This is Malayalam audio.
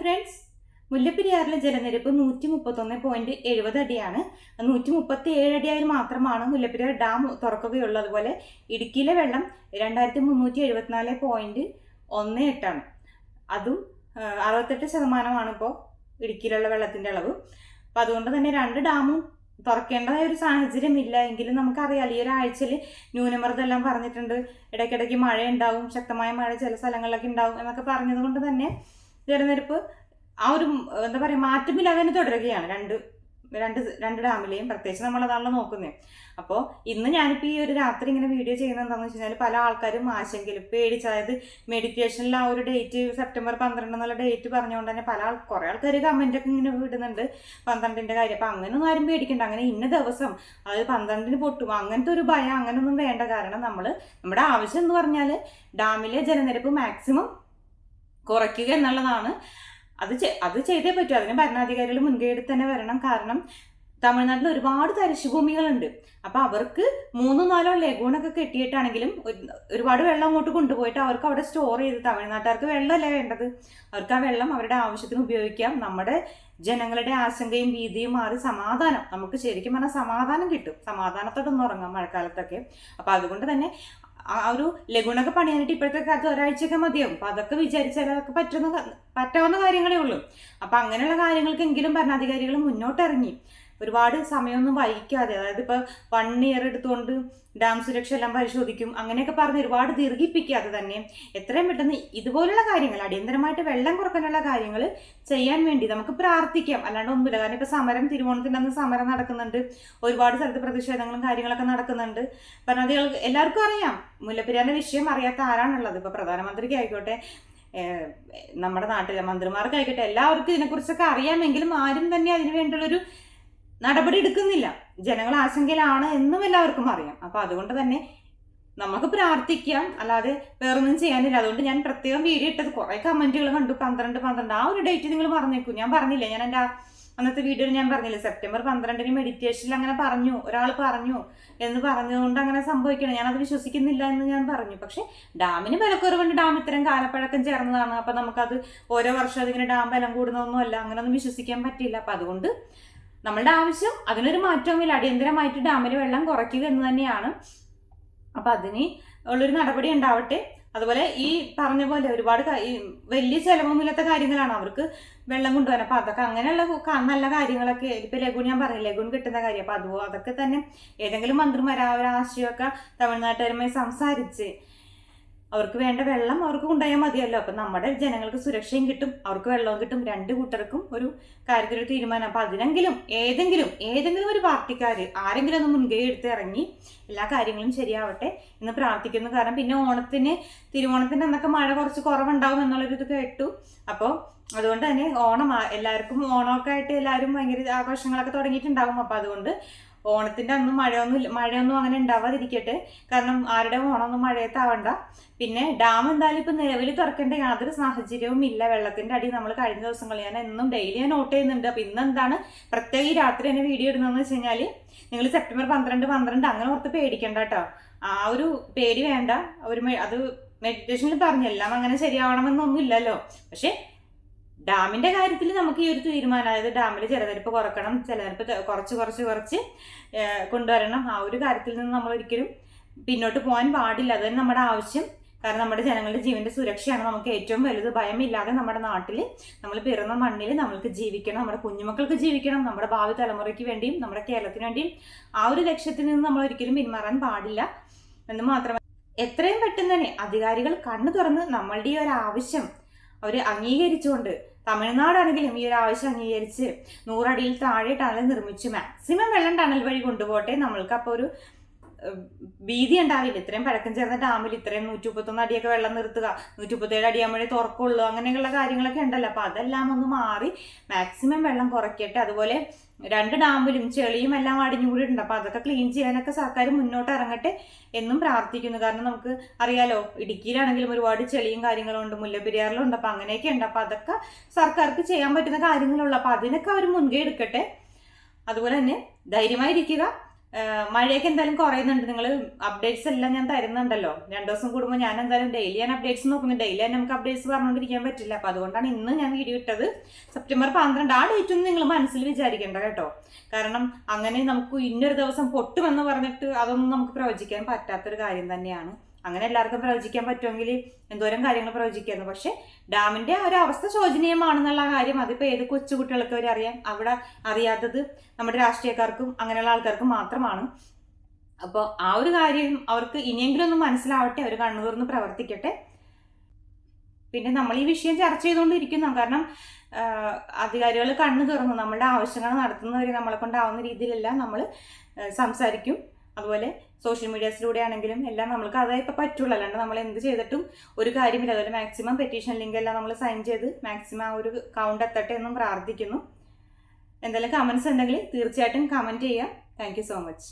ഫ്രണ്ട്സ് മുല്ലപ്പെരിയാറിലെ ജലനിരപ്പ് നൂറ്റി മുപ്പത്തൊന്ന് പോയിന്റ് എഴുപത് അടിയാണ്. നൂറ്റി മുപ്പത്തി ഏഴ് അടിയായി മാത്രമാണ് മുല്ലപ്പെരിയാർ ഡാം തുറക്കുകയുള്ളൂ അതുപോലെ ഇടുക്കിയിലെ വെള്ളം രണ്ടായിരത്തി മുന്നൂറ്റി എഴുപത്തിനാല് പോയിന്റ് ഒന്ന് എട്ടാണ്. അതും അറുപത്തെട്ട് ശതമാനമാണ് ഇപ്പോൾ ഇടുക്കിയിലുള്ള വെള്ളത്തിന്റെ അളവ്. അപ്പം അതുകൊണ്ട് തന്നെ രണ്ട് ഡാമും തുറക്കേണ്ടതായ ഒരു സാഹചര്യം ഇല്ല. എങ്കിലും നമുക്കറിയാം ഈ ഒരാഴ്ചയിൽ ന്യൂനമർദ്ദം എല്ലാം പറഞ്ഞിട്ടുണ്ട്. ഇടയ്ക്കിടയ്ക്ക് മഴ ഉണ്ടാവും ശക്തമായ മഴ ചില സ്ഥലങ്ങളിലൊക്കെ ഉണ്ടാവും എന്നൊക്കെ പറഞ്ഞതുകൊണ്ട് തന്നെ ജലനിരപ്പ് ആ ഒരു എന്താ പറയുക മാറ്റമില്ലാതെ തന്നെ തുടരുകയാണ്. രണ്ട് രണ്ട് രണ്ട് ഡാമിലെയും പ്രത്യേകിച്ച് നമ്മളതാണല്ലോ നോക്കുന്നത് അപ്പോൾ ഇന്ന് ഞാനിപ്പോൾ ഈ ഒരു രാത്രി ഇങ്ങനെ വീഡിയോ ചെയ്യുന്നത് എന്താണെന്ന് വെച്ച് കഴിഞ്ഞാൽ പല ആൾക്കാരും ആശങ്കയിൽ പേടിച്ച് അതായത് മെഡിറ്റേഷനിൽ ആ ഒരു ഡേറ്റ് സെപ്റ്റംബർ പന്ത്രണ്ട് എന്നുള്ള ഡേറ്റ് പറഞ്ഞുകൊണ്ട് തന്നെ പല ആൾ കുറേ ആൾക്കാർ കമന്റൊക്കെ ഇങ്ങനെ വിടുന്നുണ്ട് പന്ത്രണ്ടിന്റെ കാര്യം. അപ്പം അങ്ങനെയൊന്നും ആരും പേടിക്കണ്ട. അങ്ങനെ ഇന്ന ദിവസം അതായത് പന്ത്രണ്ടിന് പൊട്ടും. അങ്ങനത്തെ ഒരു ഭയം അങ്ങനെയൊന്നും വേണ്ട. കാരണം നമ്മൾ നമ്മുടെ ആവശ്യം എന്ന് പറഞ്ഞാൽ ഡാമിലെ ജലനിരപ്പ് മാക്സിമം കുറയ്ക്കുക എന്നുള്ളതാണ്. അത് അത് ചെയ്തേ പറ്റൂ. അതിന് ഭരണാധികാരികൾ മുൻകൈയ്യെടുത്ത് തന്നെ വരണം. കാരണം തമിഴ്നാട്ടിൽ ഒരുപാട് തരിശുഭൂമികളുണ്ട്. അപ്പോൾ അവർക്ക് മൂന്നോ നാലോ ലഗൂണൊക്കെ കെട്ടിയിട്ടാണെങ്കിലും ഒരുപാട് വെള്ളം അങ്ങോട്ട് കൊണ്ടുപോയിട്ട് അവർക്ക് അവിടെ സ്റ്റോർ ചെയ്ത് തമിഴ്നാട്ടുകാർക്ക് വെള്ളമല്ല വേണ്ടത്? അവർക്ക് ആ വെള്ളം അവരുടെ ആവശ്യത്തിന് ഉപയോഗിക്കാം. നമ്മുടെ ജനങ്ങളുടെ ആശങ്കയും ഭീതിയും മാറി സമാധാനം. നമുക്ക് ശരിക്കും പറഞ്ഞാൽ സമാധാനം കിട്ടും. സമാധാനത്തോടൊന്നും ഉറങ്ങാം മഴക്കാലത്തൊക്കെ. അപ്പോൾ അതുകൊണ്ട് തന്നെ ആ ഒരു ലഘുണൊക്കെ പണിയാനായിട്ട് ഇപ്പോഴത്തെ കാലത്ത് ഒരാഴ്ചയൊക്കെ മതിയാവും. അപ്പം അതൊക്കെ വിചാരിച്ചാൽ അതൊക്കെ പറ്റുന്ന പറ്റാവുന്ന കാര്യങ്ങളേ ഉള്ളൂ. അപ്പം അങ്ങനെയുള്ള കാര്യങ്ങൾക്കെങ്കിലും ഭരണാധികാരികൾ മുന്നോട്ടിറങ്ങി. ഒരുപാട് സമയമൊന്നും വൈകാതെ അതായത് ഇപ്പോൾ വൺ ഇയർ എടുത്തുകൊണ്ട് ഡാം സുരക്ഷ എല്ലാം പരിശോധിക്കും അങ്ങനെയൊക്കെ പറഞ്ഞ് ഒരുപാട് ദീർഘിപ്പിക്കാതെ തന്നെ എത്രയും പെട്ടെന്ന് ഇതുപോലുള്ള കാര്യങ്ങൾ അടിയന്തരമായിട്ട് വെള്ളം കുറക്കാനുള്ള കാര്യങ്ങൾ ചെയ്യാൻ വേണ്ടി നമുക്ക് പ്രാർത്ഥിക്കാം. അല്ലാണ്ട് ഒന്നുമില്ല. കാരണം ഇപ്പോൾ സമരം തിരുവോണത്തിന്റെ അന്ന് സമരം നടക്കുന്നുണ്ട്. ഒരുപാട് സ്ഥലത്ത് പ്രതിഷേധങ്ങളും കാര്യങ്ങളൊക്കെ നടക്കുന്നുണ്ട്. ഭരണാധികൾക്ക് എല്ലാവർക്കും അറിയാം. മുല്ലപ്പെരിയാറിന്റെ വിഷയം അറിയാത്ത ആരാണുള്ളത്? ഇപ്പോൾ പ്രധാനമന്ത്രിക്ക് ആയിക്കോട്ടെ നമ്മുടെ നാട്ടിലെ മന്ത്രിമാർക്കായിക്കോട്ടെ എല്ലാവർക്കും ഇതിനെക്കുറിച്ചൊക്കെ അറിയാമെങ്കിലും ആരും തന്നെ അതിനു വേണ്ടിയുള്ളൊരു നടപടി എടുക്കുന്നില്ല ജനങ്ങൾ ആശങ്കയിലാണ് എന്നും എല്ലാവർക്കും അറിയാം. അപ്പൊ അതുകൊണ്ട് തന്നെ നമുക്ക് പ്രാർത്ഥിക്കാം. അല്ലാതെ വേറൊന്നും ചെയ്യാനില്ല. അതുകൊണ്ട് ഞാൻ പ്രത്യേകം വീഡിയോ ഇട്ടത്. കുറെ കമന്റുകൾ കണ്ടു. പന്ത്രണ്ട് പന്ത്രണ്ട്. ആ ഒരു ഡേറ്റ് നിങ്ങൾ പറഞ്ഞേക്കൂ ഞാൻ പറഞ്ഞില്ല ഞാൻ എന്റെ അന്നത്തെ വീഡിയോയിൽ ഞാൻ പറഞ്ഞില്ല സെപ്റ്റംബർ പന്ത്രണ്ടിന് മെഡിറ്റേഷനിൽ അങ്ങനെ പറഞ്ഞു ഒരാൾ പറഞ്ഞു എന്ന് പറഞ്ഞതുകൊണ്ട് അങ്ങനെ സംഭവിക്കണം. ഞാനത് വിശ്വസിക്കുന്നില്ല എന്ന് ഞാൻ പറഞ്ഞു. പക്ഷെ ഡാമിന് വിലക്കുറവുണ്ട്. ഡാം ഇത്രയും കാലപ്പഴക്കം ചേർന്നതാണ്. അപ്പം നമുക്കത് ഓരോ വർഷം അതിങ്ങനെ ഡാം ബലം കൂടുന്നൊന്നും അല്ല. അങ്ങനെയൊന്നും വിശ്വസിക്കാൻ പറ്റില്ല അപ്പം അതുകൊണ്ട് നമ്മളുടെ ആവശ്യം അതിനൊരു മാറ്റവുമില്ല. അടിയന്തരമായിട്ട് ഡാമിൽ വെള്ളം കുറയ്ക്കുക എന്ന് തന്നെയാണ്. അപ്പം അതിന് ഉള്ളൊരു നടപടി ഉണ്ടാവട്ടെ. അതുപോലെ ഈ പറഞ്ഞ പോലെ ഒരുപാട് വലിയ ചിലവൊന്നുമില്ലാത്ത കാര്യങ്ങളാണ് അവർക്ക് വെള്ളം കൊണ്ടുപോകാൻ. അപ്പം അതൊക്കെ അങ്ങനെയുള്ള നല്ല കാര്യങ്ങളൊക്കെ ഇപ്പം ലഘു ഞാൻ പറഞ്ഞു ലഘു കിട്ടുന്ന കാര്യം. അപ്പം അതുപോലെ അതൊക്കെ തന്നെ ഏതെങ്കിലും മന്ത്രിമാരാ ഒരാശയമൊക്കെ തമിഴ്നാട്ടുകാരുമായി സംസാരിച്ച് അവർക്ക് വേണ്ട വെള്ളം അവർക്ക് കൊണ്ടുപോയാൽ മതിയല്ലോ. അപ്പം നമ്മുടെ ജനങ്ങൾക്ക് സുരക്ഷയും കിട്ടും അവർക്ക് വെള്ളവും കിട്ടും. രണ്ട് കൂട്ടർക്കും ഒരു കാര്യത്തിലൊരു തീരുമാനം. അപ്പം അതിനെങ്കിലും ഏതെങ്കിലും ഏതെങ്കിലും ഒരു പാർട്ടിക്കാർ ആരെങ്കിലും ഒന്ന് മുൻകൈ എടുത്ത് ഇറങ്ങി എല്ലാ കാര്യങ്ങളും ശരിയാവട്ടെ എന്ന് പ്രാർത്ഥിക്കുന്നു. കാരണം പിന്നെ ഓണത്തിന് തിരുവോണത്തിന് അന്നൊക്കെ മഴ കുറച്ച് കുറവുണ്ടാവും എന്നുള്ളൊരു ഇത് കേട്ടു. അപ്പോൾ അതുകൊണ്ട് തന്നെ ഓണം എല്ലാവർക്കും ഓണമൊക്കെ ആയിട്ട് എല്ലാവരും ഭയങ്കര ആഘോഷങ്ങളൊക്കെ തുടങ്ങിയിട്ടുണ്ടാവും. അപ്പോൾ അതുകൊണ്ട് ഓണത്തിന്റെ അന്ന് മഴയൊന്നും മഴയൊന്നും അങ്ങനെ ഉണ്ടാവാതിരിക്കട്ടെ. കാരണം ആരുടെ ഓണമൊന്നും മഴയത്താവണ്ട. പിന്നെ ഡാം എന്തായാലും ഇപ്പം നിലവിൽ തുറക്കേണ്ട യാതൊരു സാഹചര്യവും ഇല്ല. വെള്ളത്തിന്റെ അടി നമ്മൾ കഴിഞ്ഞ ദിവസങ്ങളിൽ ഞാൻ എന്നും ഡെയിലി ഞാൻ നോട്ട് ചെയ്യുന്നുണ്ട്. അപ്പൊ ഇന്ന് എന്താണ്? പ്രത്യേക രാത്രി തന്നെ വീഡിയോ ഇടുന്നതെന്ന് വെച്ച് കഴിഞ്ഞാൽ നിങ്ങൾ സെപ്റ്റംബർ പന്ത്രണ്ട് പന്ത്രണ്ട് അങ്ങനെ ഓർത്ത് പേടിക്കണ്ട കേട്ടോ. ആ ഒരു പേടി വേണ്ട. ഒരു അത് മെഡിറ്റേഷനിൽ പറഞ്ഞു എല്ലാം അങ്ങനെ ശരിയാവണമെന്നൊന്നും ഇല്ലല്ലോ. പക്ഷേ ഡാമിന്റെ കാര്യത്തിൽ നമുക്ക് ഈ ഒരു തീരുമാനം അതായത് ഡാമിൽ ജലനിരപ്പ് കുറക്കണം ജലനിരപ്പ് കുറച്ച് കുറച്ച് കുറച്ച് കൊണ്ടുവരണം ആ ഒരു കാര്യത്തിൽ നിന്ന് നമ്മൾ ഒരിക്കലും പിന്നോട്ട് പോകാൻ പാടില്ല. അത് നമ്മുടെ ആവശ്യം. കാരണം നമ്മുടെ ജനങ്ങളുടെ ജീവന്റെ സുരക്ഷയാണ് നമുക്ക് ഏറ്റവും വലുത്. ഭയമില്ലാതെ നമ്മുടെ നാട്ടിൽ നമ്മൾ പിറന്ന മണ്ണിൽ നമ്മൾക്ക് ജീവിക്കണം നമ്മുടെ കുഞ്ഞുമക്കൾക്ക് ജീവിക്കണം നമ്മുടെ ഭാവി തലമുറയ്ക്ക് വേണ്ടിയും നമ്മുടെ കേരളത്തിന് വേണ്ടിയും ആ ഒരു ലക്ഷ്യത്തിൽ നിന്ന് നമ്മൾ ഒരിക്കലും പിന്മാറാൻ പാടില്ല. എന്ന് മാത്രമല്ല എത്രയും പെട്ടെന്ന് തന്നെ അധികാരികൾ കണ്ണു തുറന്ന് നമ്മളുടെ ഈ ഒരു ആവശ്യം അവർ അംഗീകരിച്ചുകൊണ്ട് തമിഴ്നാടാണെങ്കിലും ഈ ഒരു ആവശ്യം അംഗീകരിച്ച് നൂറടിയിൽ താഴെ ടണൽ നിർമ്മിച്ച് മാക്സിമം വെള്ളം ടണൽ വഴി കൊണ്ടുപോട്ടെ നമ്മൾക്ക് അപ്പോൾ ഒരു ഭീതി ഉണ്ടാവില്ല. ഇത്രയും പഴക്കം ചേർന്ന ഡാമിൽ ഇത്രയും നൂറ്റി മുപ്പത്തൊന്ന് അടിയൊക്കെ വെള്ളം നിർത്തുക. നൂറ്റി മുപ്പത്തേഴ് അടിയാകുമ്പോഴേ തുറക്കുള്ളൂ. അങ്ങനെയുള്ള കാര്യങ്ങളൊക്കെ ഉണ്ടല്ലോ. അപ്പോൾ അതെല്ലാം ഒന്ന് മാറി മാക്സിമം വെള്ളം കുറയ്ക്കട്ടെ. അതുപോലെ രണ്ട് ഡാമ്പിലും ചെളിയും എല്ലാം അടിഞ്ഞുകൂടിയിട്ടുണ്ട്. അപ്പോൾ അതൊക്കെ ക്ലീൻ ചെയ്യാനൊക്കെ സർക്കാർ മുന്നോട്ട് ഇറങ്ങട്ടെ എന്നും പ്രാർത്ഥിക്കുന്നു. കാരണം നമുക്ക് അറിയാലോ ഇടുക്കിയിലാണെങ്കിലും ഒരുപാട് ചെളിയും കാര്യങ്ങളും ഉണ്ട് മുല്ലപ്പെരിയാറിലുണ്ട്. അപ്പോൾ അങ്ങനെയൊക്കെ ഉണ്ട്. അപ്പോൾ അതൊക്കെ സർക്കാർക്ക് ചെയ്യാൻ പറ്റുന്ന കാര്യങ്ങളുള്ളൂ. അപ്പോൾ അതിനൊക്കെ അവർ മുൻകൈ എടുക്കട്ടെ. അതുപോലെ തന്നെ ധൈര്യമായിരിക്കുക. മഴയൊക്കെ എന്തായാലും കുറയുന്നുണ്ട്. നിങ്ങൾ അപ്ഡേറ്റ്സ് എല്ലാം ഞാൻ തരുന്നുണ്ടല്ലോ. രണ്ടു ദിവസം കൂടുമ്പോൾ ഞാൻ എന്തായാലും ഡെയിലി ഞാൻ അപ്ഡേറ്റ്സ് നോക്കുന്നു. ഡെയിലി തന്നെ നമുക്ക് അപ്ഡേറ്റ്സ് പറഞ്ഞുകൊണ്ടിരിക്കാൻ പറ്റില്ല. അപ്പോൾ അതുകൊണ്ടാണ് ഇന്ന് ഞാൻ വീഡിയോ ഇട്ടത്. സെപ്റ്റംബർ പന്ത്രണ്ട്. ആ ഡേറ്റ് ഒന്നും നിങ്ങൾ മനസ്സിൽ വിചാരിക്കേണ്ട കേട്ടോ. കാരണം അങ്ങനെ നമുക്ക് ഇന്നൊരു ദിവസം പൊട്ടുമെന്ന് പറഞ്ഞിട്ട് അതൊന്നും നമുക്ക് പ്രവചിക്കാൻ പറ്റാത്തൊരു കാര്യം തന്നെയാണ്. അങ്ങനെ എല്ലാവർക്കും പ്രവചിക്കാൻ പറ്റുമെങ്കിൽ എന്തോരം കാര്യങ്ങൾ പ്രവചിക്കായിരുന്നു. പക്ഷെ ഡാമിന്റെ ആ ഒരു അവസ്ഥ ശോചനീയമാണെന്നുള്ള കാര്യം അതിപ്പോൾ ഏത് കൊച്ചുകുട്ടികൾക്ക് വരെ അറിയാം? അവിടെ അറിയാത്തത് നമ്മുടെ രാഷ്ട്രീയക്കാർക്കും അങ്ങനെയുള്ള ആൾക്കാർക്കും മാത്രമാണ്. അപ്പോൾ ആ ഒരു കാര്യം അവർക്ക് ഇനിയെങ്കിലും ഒന്ന് മനസ്സിലാവട്ടെ അവർ കണ്ണു തുറന്ന് പ്രവർത്തിക്കട്ടെ. പിന്നെ നമ്മൾ ഈ വിഷയം ചർച്ച ചെയ്തുകൊണ്ടിരിക്കുന്നു. കാരണം അധികാരികൾ കണ്ണു തുറന്നു നമ്മളുടെ ആവശ്യങ്ങൾ നടത്തുന്നവരെ നമ്മളെ കൊണ്ടാവുന്ന രീതിയിലെല്ലാം നമ്മൾ സംസാരിക്കും. അതുപോലെ സോഷ്യൽ മീഡിയാസിലൂടെ ആണെങ്കിലും എല്ലാം നമ്മൾക്ക് അതേ ഇപ്പം പറ്റുള്ളൂ. അല്ലാണ്ട് നമ്മൾ എന്ത് ചെയ്തിട്ടും ഒരു കാര്യമില്ല. അതുപോലെ മാക്സിമം പെറ്റീഷൻ ലിങ്ക് എല്ലാം നമ്മൾ സൈൻ ചെയ്ത് മാക്സിമം ആ ഒരു കൗണ്ട് എത്തട്ടെ എന്നും പ്രാർത്ഥിക്കുന്നു. എന്തെങ്കിലും കമൻസ് ഉണ്ടെങ്കിൽ തീർച്ചയായിട്ടും കമന്റ് ചെയ്യാം. Thank so much